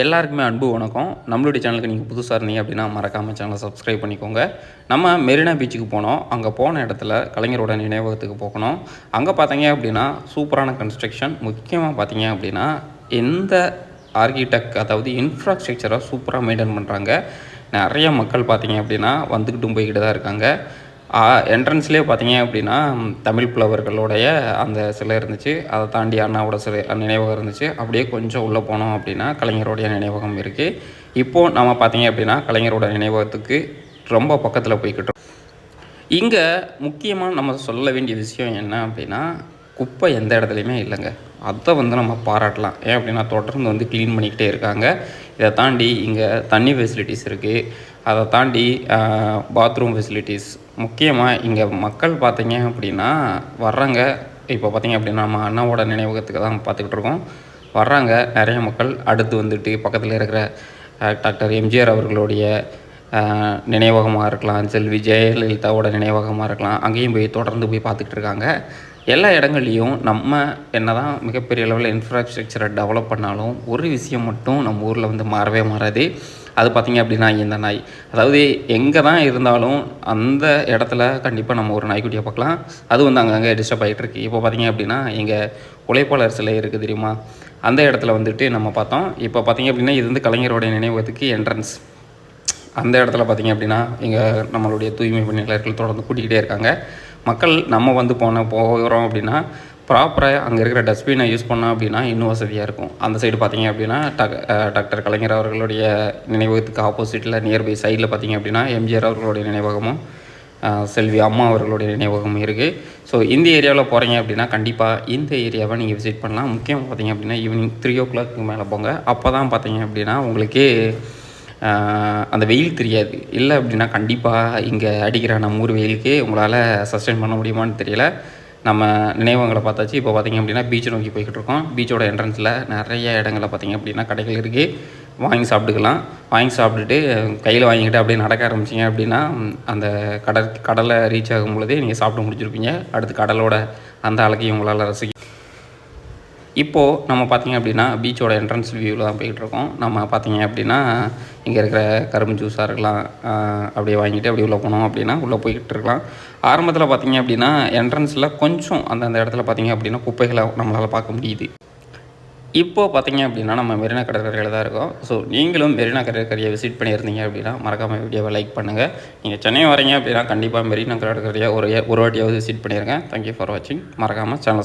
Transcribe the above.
எல்லாருக்குமே அன்பு வணக்கம். நம்மளுடைய சேனலுக்கு நீங்கள் புதுசாக இருந்தீங்க அப்படின்னா மறக்காமல் சேனலை சப்ஸ்கிரைப் பண்ணிக்கோங்க. நம்ம மெரினா பீச்சுக்கு போனோம். அங்கே போன இடத்துல கலைஞரோட நினைவகத்துக்கு போகணும். அங்கே பார்த்தீங்க அப்படின்னா சூப்பரான கன்ஸ்ட்ரக்ஷன் முக்கியமாக பார்த்தீங்க அப்படின்னா எந்த ஆர்கிடெக்ட் அதாவது இன்ஃப்ராஸ்ட்ரக்சரை சூப்பராக மெயின்டைன் பண்ணுறாங்க நிறைய மக்கள் பார்த்தீங்க அப்படின்னா வந்துக்கிட்டும் போய்கிட்டு தான் இருக்காங்க. என்ட்ரன்ஸ்லேயே பார்த்தீங்க அப்படின்னா தமிழ் புலவர்களுடைய அந்த சிலை இருந்துச்சு. அதை தாண்டி அண்ணாவோட சிலை நினைவகம் இருந்துச்சு. அப்படியே கொஞ்சம் உள்ளே போனோம் அப்படின்னா கலைஞருடைய நினைவகம் இருக்குது இப்போது நம்ம பார்த்தீங்க அப்படின்னா கலைஞரோட நினைவகத்துக்கு ரொம்ப பக்கத்தில் போய்கிட்டு இங்கே முக்கியமாக நம்ம சொல்ல வேண்டிய விஷயம் என்ன அப்படின்னா குப்பை எந்த இடத்துலையுமே இல்லைங்க. அதை வந்து நம்ம பாராட்டலாம். ஏன் அப்படின்னா தொடர்ந்து வந்து க்ளீன் பண்ணிக்கிட்டே இருக்காங்க. இதை தாண்டி இங்கே தண்ணி ஃபெசிலிட்டிஸ் இருக்குது அதை தாண்டி பாத்ரூம் ஃபெசிலிட்டிஸ் முக்கியமாக இங்கே மக்கள் பார்த்தீங்க அப்படின்னா வர்றாங்க. இப்போ பார்த்தீங்க அப்படின்னா நம்ம அண்ணாவோட நினைவகத்துக்கு தான் பார்த்துக்கிட்டு இருக்கோம். வர்றாங்க. நிறைய மக்கள் அடுத்து வந்துட்டு பக்கத்தில் இருக்கிற டாக்டர் எம்ஜிஆர் அவர்களுடைய நினைவகமாக இருக்கலாம். செல்வி ஜெயலலிதாவோட நினைவகமாக இருக்கலாம். அங்கேயும் போய் தொடர்ந்து போய் பார்த்துக்கிட்டு இருக்காங்க. எல்லா இடங்கள்லையும் நம்ம என்ன தான் மிகப்பெரிய லெவலில் இன்ஃப்ராஸ்ட்ரக்சரை டெவலப் பண்ணாலும் ஒரு விஷயம் மட்டும் நம்ம ஊரில் வந்து மாறவே மாறாது. அது பார்த்திங்க அப்படின்னா இந்த நாய். அதாவது எங்கே தான் இருந்தாலும் அந்த இடத்துல கண்டிப்பாக நம்ம ஒரு நாய்க்குட்டியை பார்க்கலாம். அது வந்து அங்கங்கே டிஸ்டர்ப் ஆகிட்டு இருக்கு. இப்போ பார்த்திங்க அப்படின்னா எங்கள் உழைப்பாளர் சிலை இருக்குது தெரியுமா? அந்த இடத்துல வந்துட்டு நம்ம பார்த்தோம். இப்போ பார்த்தீங்க அப்படின்னா இது வந்து கலைஞரோடைய நினைவகத்துக்கு என்ட்ரன்ஸ் அந்த இடத்துல பார்த்தீங்க அப்படின்னா இங்கே நம்மளுடைய தூய்மை பணியாளர்கள் தொடர்ந்து கூட்டிக்கிட்டே இருக்காங்க. மக்கள் நம்ம வந்து போன போகிறோம் அப்படின்னா ப்ராப்பராக அங்கே இருக்கிற டஸ்ட்பினை யூஸ் பண்ணோம் அப்படின்னா இன்னும் வசதியாக இருக்கும். அந்த சைடு பார்த்தீங்க அப்படின்னா டக் டாக்டர் கலைஞர் அவர்களுடைய நினைவகத்துக்கு ஆப்போசிட்டில் நியர்பை சைடில் பார்த்தீங்க அப்படின்னா எம்ஜிஆர் அவர்களுடைய நினைவகமும் செல்வி அம்மா அவர்களுடைய நினைவகமும் இருக்குது ஸோ இந்த ஏரியாவில் போகிறீங்க அப்படின்னா கண்டிப்பாக இந்த ஏரியாவை நீங்கள் விசிட் பண்ணலாம். முக்கியமாக பார்த்தீங்க அப்படின்னா ஈவினிங் த்ரீ ஓ கிளாக்கு மேலே போங்க. அப்போ தான் பார்த்தீங்க அப்படின்னா உங்களுக்கு அந்த வெயில் தெரியாது. இல்லை அப்படின்னா கண்டிப்பாக இங்கே அடிக்கிற நம்ம ஊர் வெயிலுக்கு உங்களால் சஸ்டெயின் பண்ண முடியுமான்னு தெரியல. நம்ம நினைவகங்களை பார்த்தாச்சு. இப்போ பார்த்தீங்க அப்படின்னா பீச்சை நோக்கி போய்கிட்டு இருக்கோம். பீச்சோட என்ட்ரன்ஸில் நிறைய இடங்களில் பார்த்தீங்க அப்படின்னா கடைகள் இருக்குது வாங்கி சாப்பிட்டுக்கலாம். வாங்கி சாப்பிட்டுட்டு கையில் வாங்கிக்கிட்டு அப்படியே நடக்க ஆரம்பிச்சிங்க அப்படின்னா அந்த கடல் கடலை ரீச் ஆகும் பொழுதே நீங்கள் சாப்பிட்டு முடிச்சிருப்பீங்க. அடுத்து கடலோட அந்த அழகையும் உங்களால் ரசிக்க இப்போது நம்ம பார்த்திங்க அப்படின்னா பீச்சோட என்ட்ரன்ஸ் வியூவில் தான் போயிட்டுருக்கோம். நம்ம பார்த்தீங்க அப்படின்னா இங்கே இருக்கிற கரும்பு ஜூஸாக இருக்கலாம் அப்படியே வாங்கிட்டு அப்படியே உள்ளே போனோம் அப்படின்னா உள்ளே போய்கிட்டு இருக்கலாம். ஆரம்பத்தில் பார்த்தீங்க அப்படின்னா என்ட்ரன்ஸில் கொஞ்சம் அந்தந்த இடத்துல பார்த்தீங்க அப்படின்னா குப்பைகளை நம்மளால் பார்க்க முடியுது. இப்போது பார்த்திங்க அப்படின்னா நம்ம மெரினா கடற்கரையில் தான் இருக்கோம். ஸோ நீங்களும் மெரினா கடற்கரையை விசிட் பண்ணியிருந்தீங்க அப்படின்னா மறக்காமல் வீடியோவை லைக் பண்ணுங்கள் நீங்கள் சென்னை வரீங்க அப்படின்னா கண்டிப்பாக மெரினா கடற்கரையை ஒரு ஒரு வாட்டியாவது விசிட் பண்ணியிருக்கேன் தேங்க்யூ ஃபார் வாட்சிங் மறக்காமல் சேனல்